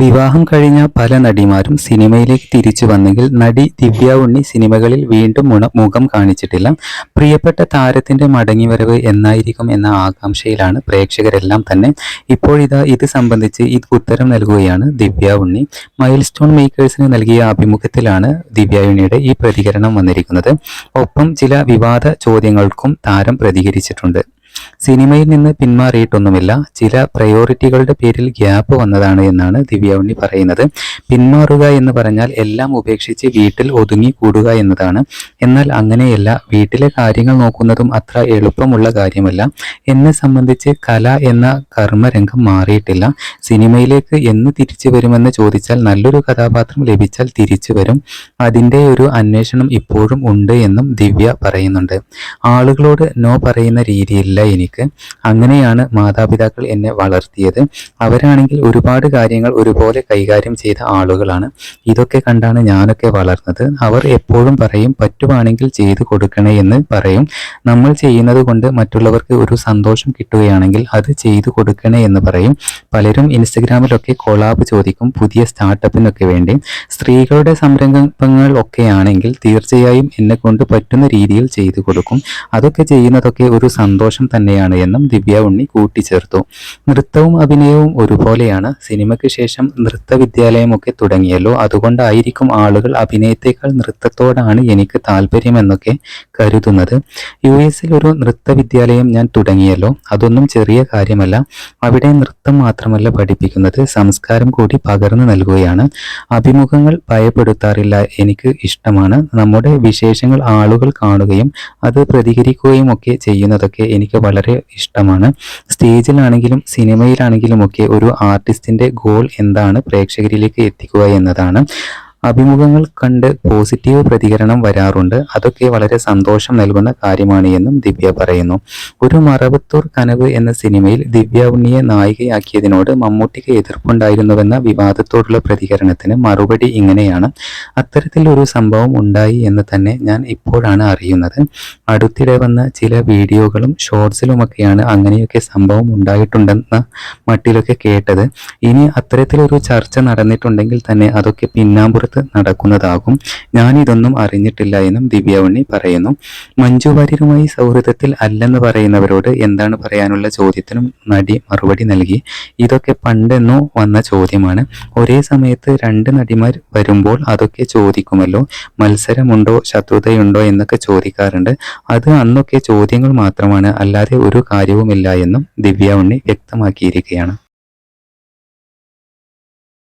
വിവാഹം കഴിഞ്ഞ പല നടിമാരും സിനിമയിലേക്ക് തിരിച്ചു വന്നെങ്കിൽ നടി ദിവ്യ ഉണ്ണി സിനിമകളിൽ വീണ്ടും മുഖം കാണിച്ചിട്ടില്ല. പ്രിയപ്പെട്ട താരത്തിന്റെ മടങ്ങിവരവ് എന്നായിരിക്കും എന്ന ആകാംക്ഷയിലാണ് പ്രേക്ഷകരെല്ലാം തന്നെ. ഇപ്പോഴിതാ ഇത് സംബന്ധിച്ച് ഇത് ഉത്തരം നൽകുകയാണ് ദിവ്യ ഉണ്ണി. മൈൽ സ്റ്റോൺ മേക്കേഴ്സിന് നൽകിയ അഭിമുഖത്തിലാണ് ദിവ്യ ഉണ്ണിയുടെ ഈ പ്രതികരണം വന്നിരിക്കുന്നത്. ഒപ്പം ചില വിവാദ ചോദ്യങ്ങൾക്കും താരം പ്രതികരിച്ചിട്ടുണ്ട്. സിനിമയിൽ നിന്ന് പിന്മാറിയിട്ടൊന്നുമില്ല. ചില പ്രയോറിറ്റികളുടെ പേരിൽ ഗ്യാപ്പ് വന്നതാണ് എന്നാണ് ദിവ്യ ഉണ്ണി പറയുന്നത്. പിന്മാറുക എന്ന് പറഞ്ഞാൽ എല്ലാം ഉപേക്ഷിച്ച് വീട്ടിൽ ഒതുങ്ങി കൂടുക എന്നതാണ്. എന്നാൽ അങ്ങനെയല്ല വീട്ടിലെ കാര്യങ്ങൾ നോക്കുന്നതും അത്ര എളുപ്പമുള്ള കാര്യമല്ല. എന്നെ സംബന്ധിച്ച് കല എന്ന കർമ്മരംഗം മാറിയിട്ടില്ല. സിനിമയിലേക്ക് എന്ന് തിരിച്ചു വരുമെന്ന് ചോദിച്ചാൽ നല്ലൊരു കഥാപാത്രം ലഭിച്ചാൽ തിരിച്ചു വരും. അതിന്റെ ഒരു അന്വേഷണം ഇപ്പോഴും ഉണ്ട് എന്നും ദിവ്യ പറയുന്നുണ്ട്. ആളുകളോട് നോ പറയുന്ന രീതിയില്ല എനിക്ക്. അങ്ങനെയാണ് മാതാപിതാക്കൾ എന്നെ വളർത്തിയത്. അവരാണെങ്കിൽ ഒരുപാട് കാര്യങ്ങൾ ഒരുപോലെ കൈകാര്യം ചെയ്ത ആളുകളാണ്. ഇതൊക്കെ കണ്ടാണ് ഞാനൊക്കെ വളർന്നത്. അവർ എപ്പോഴും പറയും പറ്റുവാണെങ്കിൽ ചെയ്തു കൊടുക്കണേ എന്ന് പറയും. നമ്മൾ ചെയ്യുന്നത് കൊണ്ട് മറ്റുള്ളവർക്ക് ഒരു സന്തോഷം കിട്ടുകയാണെങ്കിൽ അത് ചെയ്തു കൊടുക്കണേ എന്ന് പറയും. പലരും ഇൻസ്റ്റഗ്രാമിലൊക്കെ കൊളാബ് ചോദിക്കും പുതിയ സ്റ്റാർട്ടപ്പിനൊക്കെ വേണ്ടി. സ്ത്രീകളുടെ സംരംഭങ്ങൾ ഒക്കെ ആണെങ്കിൽ തീർച്ചയായും എന്നെ കൊണ്ട് പറ്റുന്ന രീതിയിൽ ചെയ്തു കൊടുക്കും. അതൊക്കെ ചെയ്യുന്നതൊക്കെ ഒരു സന്തോഷം തന്നെയാണ് എന്നും ദിവ്യ ഉണ്ണി കൂട്ടിച്ചേർത്തു. നൃത്തവും അഭിനയവും ഒരുപോലെയാണ്. സിനിമയ്ക്ക് ശേഷം നൃത്ത വിദ്യാലയമൊക്കെ തുടങ്ങിയല്ലോ. അതുകൊണ്ടായിരിക്കും ആളുകൾ അഭിനയത്തേക്കാൾ നൃത്തത്തോടാണ് എനിക്ക് താല്പര്യമെന്നൊക്കെ കരുതുന്നത്. യു എസിൽ ഒരു നൃത്ത വിദ്യാലയം ഞാൻ തുടങ്ങിയല്ലോ. അതൊന്നും ചെറിയ കാര്യമല്ല. അവിടെ നൃത്തം മാത്രമല്ല പഠിപ്പിക്കുന്നത്. സംസ്കാരം കൂടി പകർന്നു നൽകുകയാണ്. അഭിമുഖങ്ങൾ ഭയപ്പെടുത്താറില്ല എനിക്ക് ഇഷ്ടമാണ്. നമ്മുടെ വിശേഷങ്ങൾ ആളുകൾ കാണുകയും അത് പ്രതികരിക്കുകയും ഒക്കെ ചെയ്യുന്നതൊക്കെ എനിക്ക് വളരെ ഇഷ്ടമാണ്. സ്റ്റേജിലാണെങ്കിലും സിനിമയിലാണെങ്കിലും ഒക്കെ ഒരു ആർട്ടിസ്റ്റിന്റെ ഗോൾ എന്താണ്? പ്രേക്ഷകരിലേക്ക് എത്തിക്കുക എന്നതാണ്. അഭിമുഖങ്ങൾ കണ്ട് പോസിറ്റീവ് പ്രതികരണം വരാറുണ്ട്. അതൊക്കെ വളരെ സന്തോഷം നൽകുന്ന കാര്യമാണ് എന്നും ദിവ്യ പറയുന്നു. ഒരു മറവത്തൂർ കനവ് എന്ന സിനിമയിൽ ദിവ്യ ഉണ്ണിയെ നായികയാക്കിയതിനോട് മമ്മൂട്ടിക്ക് എതിർപ്പുണ്ടായിരുന്നുവെന്ന വിവാദത്തോടുള്ള പ്രതികരണത്തിന് മറുപടി ഇങ്ങനെയാണ്. അത്തരത്തിൽ ഒരു സംഭവം ഉണ്ടായി എന്ന് തന്നെ ഞാൻ ഇപ്പോഴാണ് അറിയുന്നത്. അടുത്തിടെ വന്ന ചില വീഡിയോകളും ഷോർട്സിലുമൊക്കെയാണ് അങ്ങനെയൊക്കെ സംഭവം ഉണ്ടായിട്ടുണ്ടെന്ന മട്ടിലൊക്കെ കേട്ടത്. ഇനി അത്തരത്തിലൊരു ചർച്ച നടന്നിട്ടുണ്ടെങ്കിൽ തന്നെ അതൊക്കെ പിന്നാമ്പുറത്ത് നടക്കുന്നതാകും. ഞാനിതൊന്നും അറിഞ്ഞിട്ടില്ല എന്നും ദിവ്യ ഉണ്ണി പറയുന്നു. മഞ്ജു വാര്യരുമായി സൗഹൃദത്തിൽ അല്ലെന്ന് പറയുന്നവരോട് എന്താണ് പറയാനുള്ള ചോദ്യത്തിനും നടി മറുപടി നൽകി. ഇതൊക്കെ പണ്ടെന്നോ വന്ന ചോദ്യമാണ്. ഒരേ സമയത്ത് രണ്ട് നടിമാർ വരുമ്പോൾ അതൊക്കെ ചോദിക്കുമല്ലോ. മത്സരമുണ്ടോ ശത്രുതയുണ്ടോ എന്നൊക്കെ ചോദിക്കാറുണ്ട്. അത് അന്നൊക്കെ ചോദ്യങ്ങൾ മാത്രമാണ്. അല്ലാതെ ഒരു കാര്യവുമില്ല എന്നും ദിവ്യ ഉണ്ണി വ്യക്തമാക്കിയിരിക്കുകയാണ്.